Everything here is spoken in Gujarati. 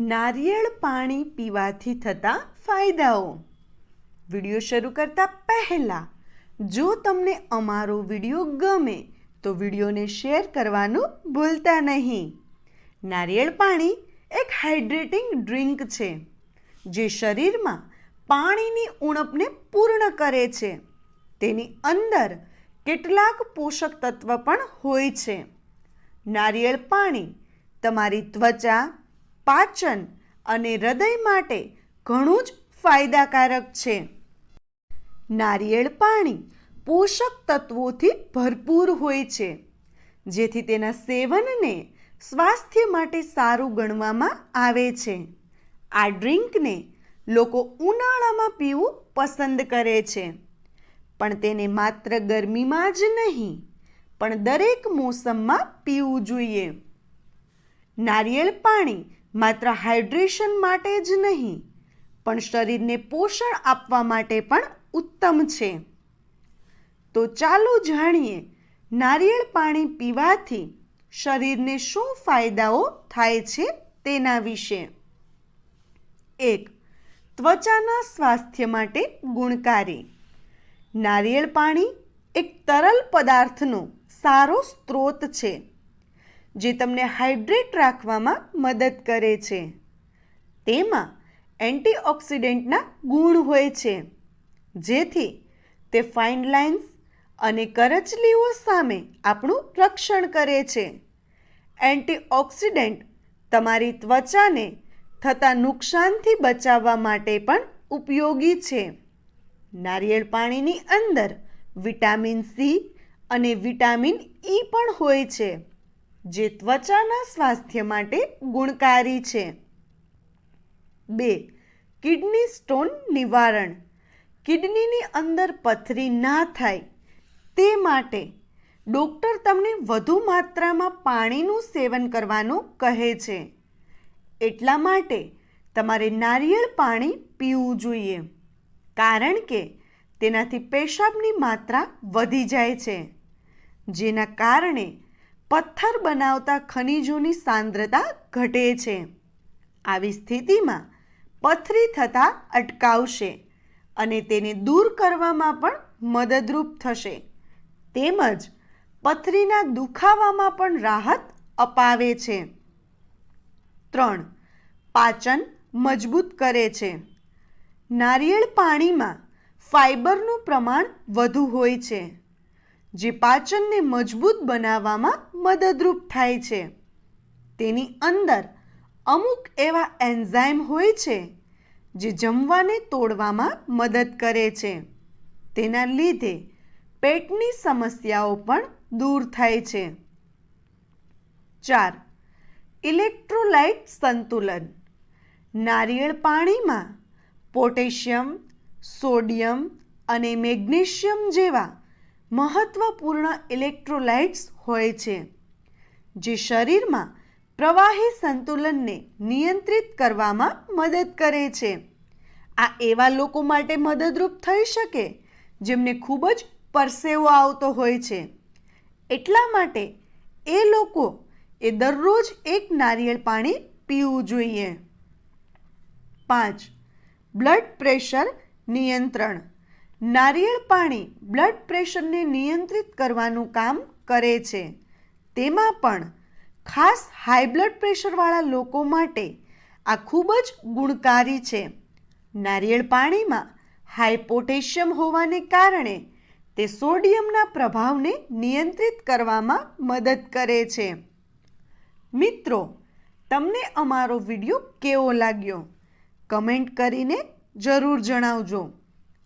નારિયેળ પાણી પીવાથી થતા ફાયદાઓ. વીડિયો શરૂ કરતા પહેલાં, જો તમને અમારો વીડિયો ગમે, તો વિડીયોને શેર કરવાનું ભૂલતા નહીં. નારિયેળ પાણી એક હાઇડ્રેટિંગ ડ્રિંક છે, જે શરીરમાં પાણીની ઉણપને પૂર્ણ કરે છે. તેની અંદર કેટલાક પોષક તત્વ પણ હોય છે. નારિયેળ પાણી તમારી ત્વચા પાચન અને હૃદય માટે ઘણું જ ફાયદાકારક છે. નારિયેળ પાણી પોષક તત્વોથી ભરપૂર હોય છે, જેથી તેના સેવનને સ્વાસ્થ્ય માટે સારું ગણવામાં આવે છે. આ ડ્રિંકને લોકો ઉનાળામાં પીવું પસંદ કરે છે, પણ તેને માત્ર ગરમીમાં જ નહીં, પણ દરેક મોસમમાં પીવું જોઈએ. નારિયેળ પાણી માત્ર હાઇડ્રેશન માટે જ નહીં, પણ શરીરને પોષણ આપવા માટે પણ ઉત્તમ છે. તો ચાલો જાણીએ, નારિયેળ પાણી પીવાથી શરીરને શું ફાયદાઓ થાય છે તેના વિશે. એક, ત્વચાના સ્વાસ્થ્ય માટે ગુણકારી. નારિયેળ પાણી એક તરલ પદાર્થનો સારો સ્ત્રોત છે. જે તમને હાઇડ્રેટ રાખવામાં મદદ કરે છે. તેમાં એન્ટીઓક્સિડન્ટના ગુણ હોય છે, જેથી તે ફાઇન લાઇન્સ અને કરચલીઓ સામે આપણું રક્ષણ કરે છે. એન્ટીઓક્સિડન્ટ તમારી ત્વચાને થતા નુકસાનથી બચાવવા માટે પણ ઉપયોગી છે. નારિયેળ પાણીની અંદર વિટામિન સી અને વિટામિન ઈ પણ હોય છે. જે ત્વચાના સ્વાસ્થ્ય માટે ગુણકારી છે. બે, કિડની સ્ટોન નિવારણ. કિડનીની અંદર પથરી ના થાય તે માટે ડૉક્ટર તમને વધુ માત્રામાં પાણીનું સેવન કરવાનું કહે છે. એટલા માટે તમારે નારિયેળ પાણી પીવું જોઈએ, કારણ કે તેનાથી પેશાબની માત્રા વધી જાય છે. જેના કારણે પથ્થર બનાવતા ખનિજોની સાંદ્રતા ઘટે છે. આવી સ્થિતિમાં પથરી થતાં અટકાવશે અને તેને દૂર કરવામાં પણ મદદરૂપ થશે. તેમજ પથરીના દુખાવામાં પણ રાહત અપાવે છે. ત્રણ. પાચન મજબૂત કરે છે. નારિયેળ પાણીમાં ફાઇબરનું પ્રમાણ વધુ હોય છે, જે પાચનને મજબૂત બનાવવામાં મદદરૂપ થાય છે. તેની અંદર અમુક એવા એન્ઝાઇમ હોય છે જે જમવાને તોડવામાં મદદ કરે છે. તેના લીધે પેટની સમસ્યાઓ પણ દૂર થાય છે. ચાર, ઇલેક્ટ્રોલાઇટ સંતુલન. નારિયેળ પાણીમાં પોટેશિયમ, સોડિયમ અને મેગ્નેશિયમ જેવા મહત્વપૂર્ણ ઇલેક્ટ્રોલાઇટ્સ હોય છે, જે શરીરમાં પ્રવાહી સંતુલનને નિયંત્રિત કરવામાં મદદ કરે છે. આ એવા લોકો માટે મદદરૂપ થઈ શકે, જેમને ખૂબ જ પરસેવો આવતો હોય છે. એટલા માટે એ લોકો એ દરરોજ એક નારિયેળ પાણી પીવું જોઈએ. પાંચ, બ્લડ પ્રેશર નિયંત્રણ. નારિયેળ પાણી બ્લડ પ્રેશરને નિયંત્રિત કરવાનું કામ કરે છે. તેમાં પણ ખાસ હાઈ બ્લડ પ્રેશરવાળા લોકો માટે આ ખૂબ જ ગુણકારી છે. નારિયેળ પાણીમાં હાઈ પોટેશિયમ હોવાને કારણે તે સોડિયમના પ્રભાવને નિયંત્રિત કરવામાં મદદ કરે છે. મિત્રો, તમને અમારો વીડિયો કેવો લાગ્યો? કમેન્ટ કરીને જરૂર જણાવજો.